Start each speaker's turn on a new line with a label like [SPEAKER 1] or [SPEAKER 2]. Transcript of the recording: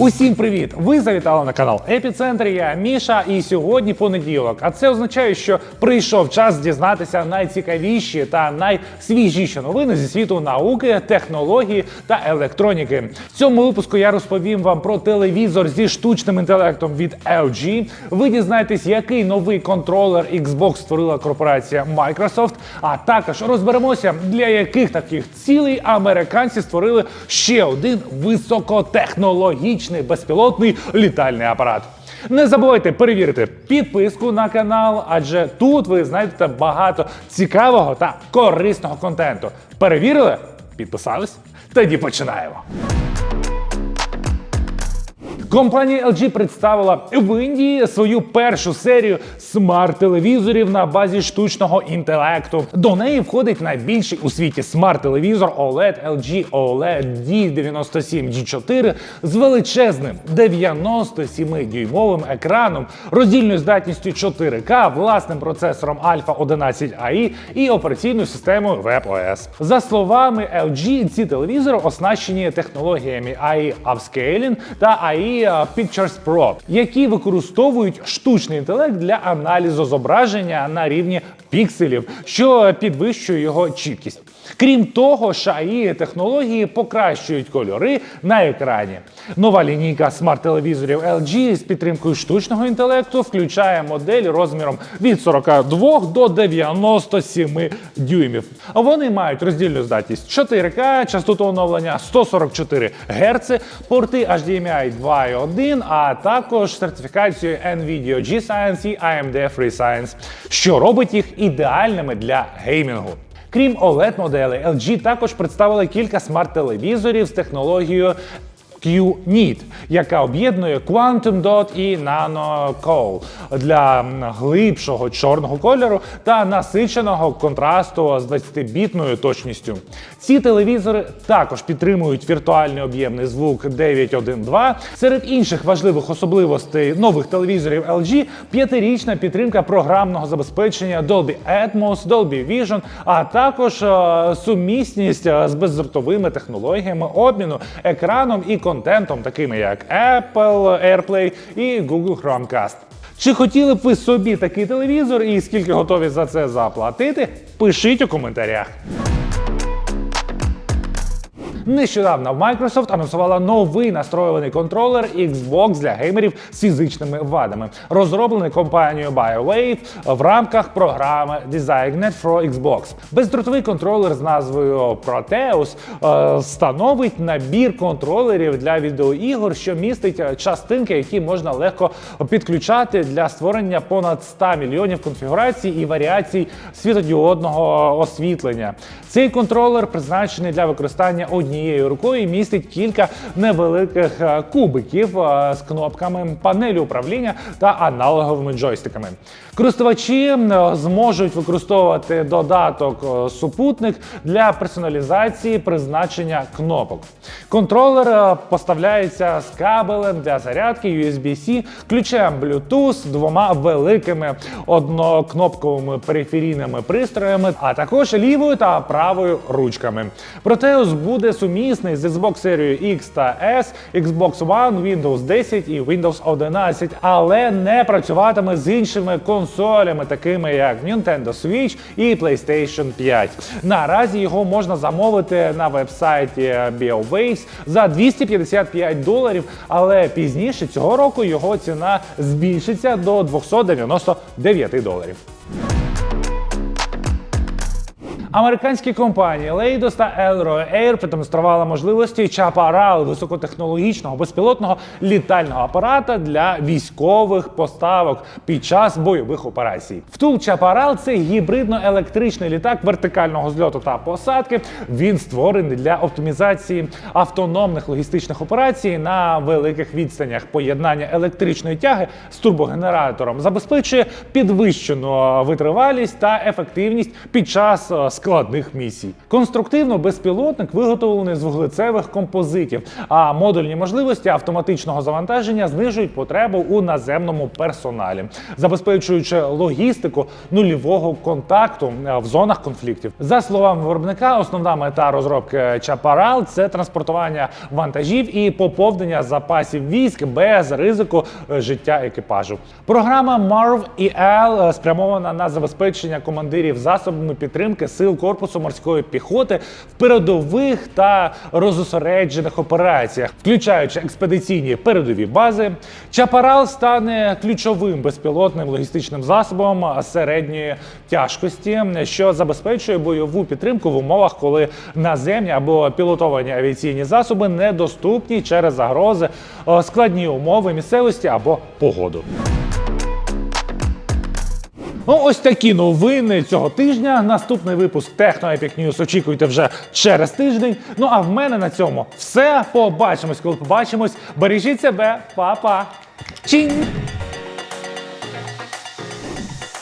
[SPEAKER 1] Усім привіт! Ви завітали на канал Епіцентр. Я Міша, і сьогодні понеділок. А це означає, що прийшов час дізнатися найцікавіші та найсвіжіші новини зі світу науки, технології та електроніки. В цьому випуску я розповім вам про телевізор зі штучним інтелектом від LG. Ви дізнаєтесь, який новий контролер Xbox створила корпорація Microsoft. А також розберемося, для яких таких цілей американці створили ще один високотехнологічний безпілотний літальний апарат. Не забувайте перевірити підписку на канал, адже тут ви знайдете багато цікавого та корисного контенту. Перевірили? Підписались? Тоді починаємо. Компанія LG представила в Індії свою першу серію смарт-телевізорів на базі штучного інтелекту. До неї входить найбільший у світі смарт-телевізор OLED LG OLED D97G4 з величезним 97-дюймовим екраном, роздільною здатністю 4К, власним процесором Alpha 11 AI і операційною системою WebOS. За словами LG, ці телевізори оснащені технологіями AI Upscaling та AI Pictures Pro, які використовують штучний інтелект для аналізу зображення на рівні пікселів, що підвищує його чіткість. Крім того, шаї технології покращують кольори на екрані. Нова лінійка смарт-телевізорів LG з підтримкою штучного інтелекту включає модель розміром від 42 до 97 дюймів. Вони мають роздільну здатність 4К, частоту оновлення 144 Гц, порти HDMI 2.1, а також сертифікацію NVIDIA G-Science і AMD FreeScience, що робить їх ідеальними для геймінгу. Крім oled моделей, LG також представили кілька смарт-телевізорів з технологією QNEAT, яка об'єднує Quantum Dot і Nano Coal для глибшого чорного кольору та насиченого контрасту з 20-бітною точністю. Ці телевізори також підтримують віртуальний об'ємний звук 9.1.2. Серед інших важливих особливостей нових телевізорів LG п'ятирічна підтримка програмного забезпечення Dolby Atmos, Dolby Vision, а також е, сумісність е, з бездротовими технологіями обміну екраном і контентом, такими як Apple AirPlay і Google Chromecast. Чи хотіли б ви собі такий телевізор і скільки готові за це заплатити? Пишіть у коментарях. Нещодавно Microsoft анонсувала новий настроюваний контролер Xbox для геймерів з фізичними вадами, розроблений компанією BioWave в рамках програми Designed for Xbox. Бездротовий контролер з назвою Proteus е, становить набір контролерів для відеоігор, що містить е, частинки, які можна легко підключати для створення понад 100 мільйонів конфігурацій і варіацій світодіодного освітлення. Цей контролер призначений для використання однією рукою містить кілька невеликих е, кубиків е, з кнопками, панелі управління та аналоговими джойстиками. Користувачі е, зможуть використовувати додаток супутник для персоналізації призначення кнопок. Контролер поставляється з кабелем для зарядки USB-C, ключем Bluetooth, двома великими однокнопковими периферійними пристроями, а також лівою та правою ручками. Proteus буде сумісний з Xbox серією X та S, Xbox One, Windows 10 і Windows 11, але не працюватиме з іншими консолями, такими як Nintendo Switch і PlayStation 5. Наразі його можна замовити на вебсайті BioWaves за 255 доларів, але пізніше цього року його ціна збільшиться до 299 доларів. Американські компанії Leidos та Elroy Air продемонстрували можливості чапарал високотехнологічного безпілотного літального апарата для військових поставок під час бойових операцій. Втул Чапарал це гібридно-електричний літак вертикального зльоту та посадки. Він створений для оптимізації автономних логістичних операцій на великих відстанях. Поєднання електричної тяги з турбогенератором забезпечує підвищену витривалість та ефективність під час е, складних місій. Конструктивно безпілотник виготовлений з вуглецевих композитів, а модульні можливості автоматичного завантаження знижують потребу у наземному персоналі, забезпечуючи логістику нульового контакту е, в зонах конфліктів. За словами виробника, основна мета розробки Чапарал це транспортування вантажів і поповнення запасів військ без ризику е, життя екіпажу. Програма MARV EL спрямована на забезпечення командирів засобами підтримки сил корпусу морської піхоти в передових та розосереджених операціях, включаючи експедиційні передові бази. Чапарал стане ключовим безпілотним логістичним засобом середньої тяжкості, що забезпечує бойову підтримку в умовах, коли наземні або пілотовані авіаційні засоби недоступні через загрози, складні умови місцевості або погоду. Ну, ось такі новини цього тижня. Наступний випуск Техно Epic News очікуйте вже через тиждень. Ну а в мене на цьому все. Побачимось, коли побачимось. Бережіть себе, Па-па. Чінь!